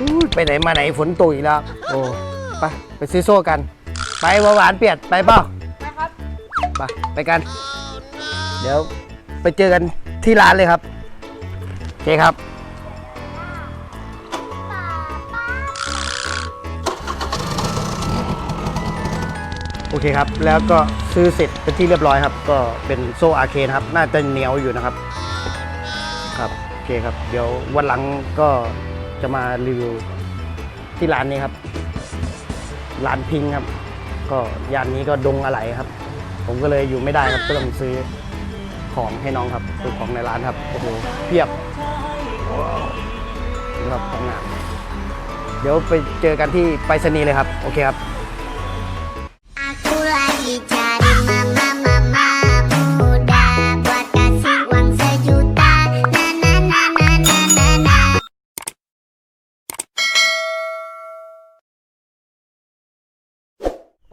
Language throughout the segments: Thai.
อุ๊ยไปไหนมาไหนฝนตกอีกแล้ว โอ้ไปไปซื้อโซ่กัน ไปหวานๆเปียดไปเปล่านะครับไปไปกัน เดี๋ยวไปเจอกันที่ร้านเลยครับโอเคครับ โอเคครับ แล้วก็ซื้อเสร็จเป็นที่เรียบร้อยครับ ก็เป็นโซ่อาร์เคนครับ น่าจะเหนียวอยู่นะครับ ครับ โอเคครับ เดี๋ยววันหลังก็ จะมารีวิวที่ร้านนี้ครับ ร้านพิงครับ ก็ย่านนี้ก็ดงอะไหล่ครับ ผมก็เลยอยู่ไม่ได้ครับก็ต้องซื้อของให้น้องครับซื้อของในร้านครับโอ้โหเพียบสำหรับของงานเดี๋ยวไปเจอกันที่ไปรษณีย์เลยครับ โอเคครับ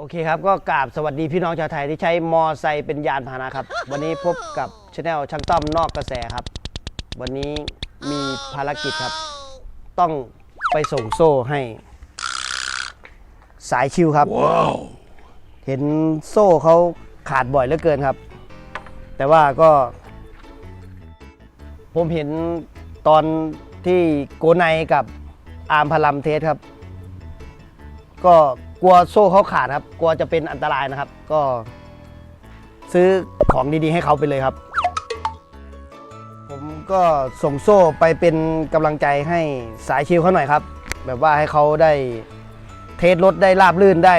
โอเคครับ ก็กราบสวัสดีพี่น้องชาวไทยที่ใช้มอไซค์เป็นยานพาหนะครับ วันนี้พบกับช anel ช่างต้อมนอกกระแสครับ วันนี้มีภารกิจครับ ต้องไปส่งโซ่ให้ สายชิวครับ เห็นโซ่เขาขาดบ่อยเหลือเกินครับ แต่ว่าก็ ผมเห็นตอนที่โกไนกับอาร์มพลัมเทสครับ ก็ กลัวโซ่เขาขาดครับ กลัวจะเป็นอันตรายนะครับ ก็ ซื้อของดีๆให้เขาไปเลยครับ ผมก็ส่งโซ่ไปเป็นกำลังใจให้สายชิวเขาหน่อยครับ แบบว่าให้เขาได้เทสรถได้ราบลื่นได้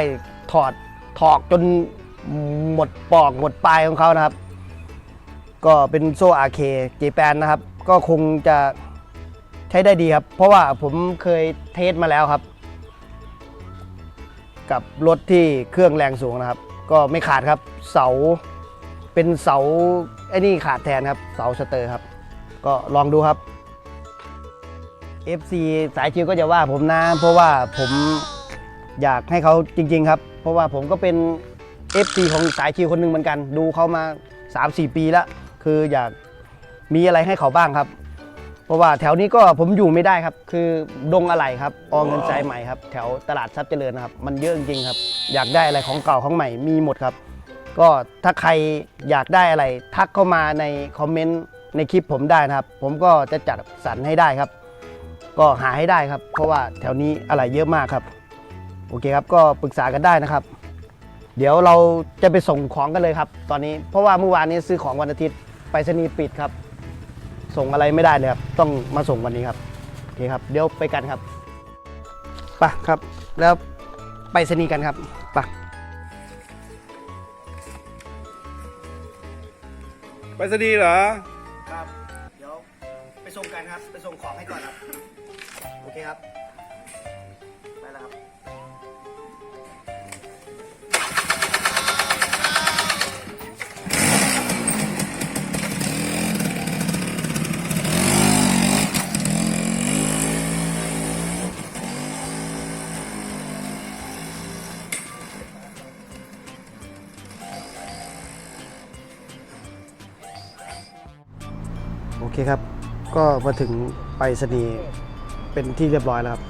ถอดถอกจนหมดปอกหมดปลายของเขานะครับ ก็เป็นโซ่อาเคเจแปนนะครับ ก็คงจะใช้ได้ดีครับ เพราะว่าผมเคยเทสมาแล้วครับ กับรถที่เครื่องแรงสูงนะครับ ก็ไม่ขาดครับเสาเป็นเสาไอ้นี่ขาดแทนครับเสาสเตอร์ครับ ก็ลองดูครับ FC สายชิวก็จะว่าผมนะเพราะว่าผมอยากให้เขาจริง ๆ ครับ เพราะว่าผมก็เป็น FC ของสายชิวคนหนึ่งเหมือนกัน ดูเขามา 3-4 ปีแล้ว คืออยากมีอะไรให้เขาบ้างครับ เพราะว่าแถวนี้ก็ผมอยู่ไม่ได้ครับ คือดงอะไรครับอเงินใจใหม่ครับ แถวตลาดทรัพย์เจริญนะครับ มันเยอะจริงๆครับ อยากได้อะไรของเก่าของใหม่มีหมดครับ ก็ถ้าใครอยากได้อะไร ทักเข้ามาในคอมเมนต์ในคลิปผมได้นะครับ ผมก็จะจัดสรรให้ได้ครับ ก็หาให้ได้ครับ เพราะว่าแถวนี้อะไรเยอะมากครับ โอเคครับ ก็ปรึกษากันได้นะครับ เดี๋ยวเราจะไปส่งของกันเลยครับ ตอนนี้เพราะว่าเมื่อวานนี้ซื้อของวันอาทิตย์ไปรษณีย์ปิดครับ ส่งอะไรไม่ได้เลยครับ ต้องมาส่งวันนี้ครับโอเคครับ เดี๋ยวไปกันครับไปครับ แล้วไปสนีย์กันครับไปไปสนีย์เหรอ ครับ เดี๋ยวไปส่งกันครับ ไปส่งของให้ก่อนครับ โอเคครับ โอเคครับ ก็มาถึงไปรษณีย์เป็นที่เรียบร้อยแล้วครับ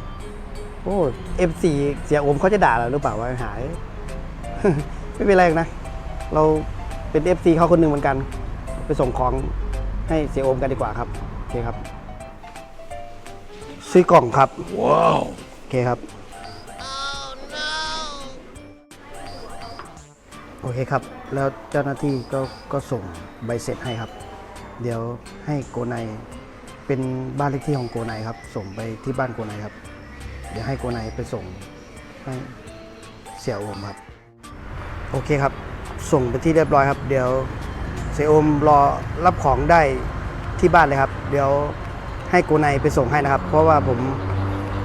โอ้เอฟซีเสียโอมเขาจะด่าเราหรือเปล่าว่าหาย ไม่เป็นไรหรอกนะ เราเป็นเอฟซีเขาคนหนึ่งเหมือนกัน ไปส่งของให้เสียโอมกันดีกว่าครับ โอเคครับ ซื้อกล่องครับ ว้าว โอเคครับ โอเคครับ แล้วเจ้าหน้าที่ก็ก็ส่งใบเสร็จให้ครับ เดี๋ยวให้โกไนเป็นบ้านเลขที่ของโกไนครับ ส่งไปที่บ้านโกไนครับ เดี๋ยวให้โกไนไปส่งให้เสี่ยโอมครับ โอเคครับ ส่งไปที่เรียบร้อยครับ เดี๋ยวเสี่ยโอมรอรับของได้ที่บ้านเลยครับ เดี๋ยวให้โกไนไปส่งให้นะครับ เพราะว่าผม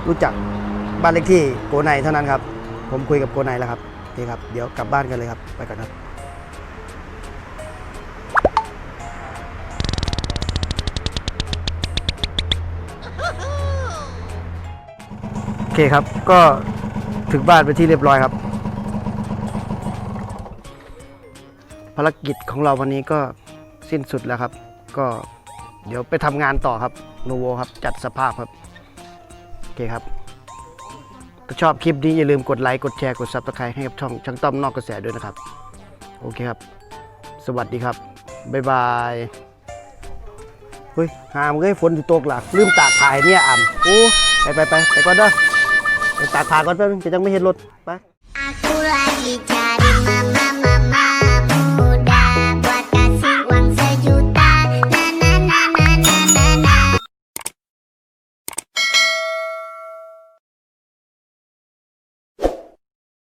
รู้จักบ้านเลขที่โกไนเท่านั้นครับ ผมคุยกับโกไนแล้วครับโอเคครับ เดี๋ยวกลับบ้านกันเลยครับ ไปก่อนครับ เคครับ ก็ถึงบ้านไปที่เรียบร้อยครับ ภารกิจของเราวันนี้ก็สิ้นสุดแล้วครับ ก็เดี๋ยวไปทำงานต่อครับโนโวครับจัดสภาพครับ โอเคครับถ้าชอบคลิปนี้อย่าลืมกดไลค์กดแชร์กดซับสไครต์ให้กับช่องช่างต้อมนอกกระแสด้วยนะครับ โอเคครับ สวัสดีครับ บ๊ายบายเฮ้ยหามเลยฝนตกหลักลืมตากถ่ายเนี่ยอ่ำโอ้ไปไปไปไปก่อนเด้อ ตากผ้าก่อนเพื่อนจะจังไม่เห็นรถไป